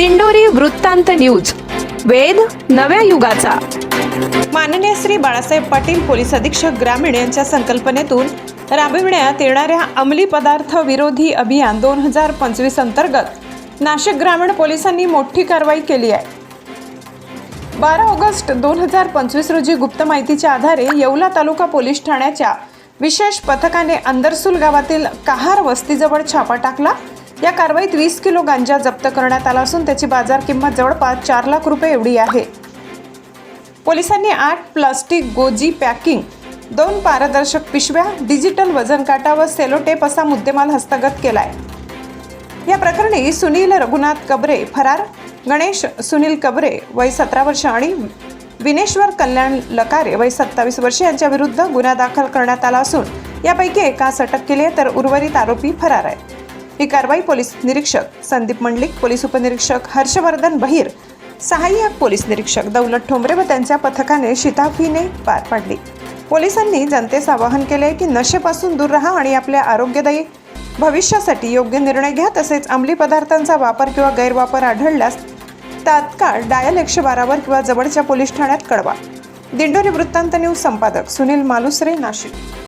दिंडोरी वृत्तांत न्यूज. वेद नव्या युगाचा. माननीय श्री बाळासाहेब पाटील पोलीस अधीक्षक ग्रामीण यांच्या संकल्पनेतून राबविण्यात येणाऱ्या अंमली पदार्थ विरोधी अभियान दोन हजार पंचवीस अंतर्गत नाशिक ग्रामीण पोलिसांनी मोठी कारवाई केली आहे. बारा ऑगस्ट दोन हजार पंचवीस रोजी गुप्त माहितीच्या आधारे येवला तालुका पोलीस ठाण्याच्या विशेष पथकाने अंदरसूल गावातील कहार वस्तीजवळ छापा टाकला. या कारवाईत वीस किलो गांजा जप्त करण्यात आला असून त्याची बाजार किंमत जवळपास चार लाख रुपये एवढी आहे. पोलिसांनी आठ प्लास्टिक गोजी पॅकिंग दोन पारदर्शक पिशव्या डिजिटल वजन काटा व सेलोटेप असा मुद्देमाल हस्तगत केलाय. या प्रकरणी सुनील रघुनाथ कबरे फरार गणेश सुनील कबरे वय सतरा वर्ष आणि विनेश्वर कल्याण लकारे वय सत्तावीस वर्ष यांच्या विरुद्ध गुन्हा दाखल करण्यात आला असून यापैकी एकास अटक केली आहे तर उर्वरित आरोपी फरार आहेत. ही कारवाई पोलीस निरीक्षक संदीप मंडलिक पोलीस उपनिरीक्षक हर्षवर्धन बहिर सहाय्यक पोलीस निरीक्षक दौलत ठोंबरे व त्यांच्या पथकाने शिताफीने पार पाडली. पोलिसांनी जनतेस आवाहन केले की नशेपासून दूर राहा आणि आपल्या आरोग्यदायी भविष्यासाठी योग्य निर्णय घ्या तसेच अंमली पदार्थांचा वापर किंवा गैरवापर आढळल्यास तात्काळ डायल एकशे बारावर किंवा जवळच्या पोलीस ठाण्यात कळवा. दिंडोरी वृत्तांत न्यूज संपादक सुनील मालुसरे नाशिक.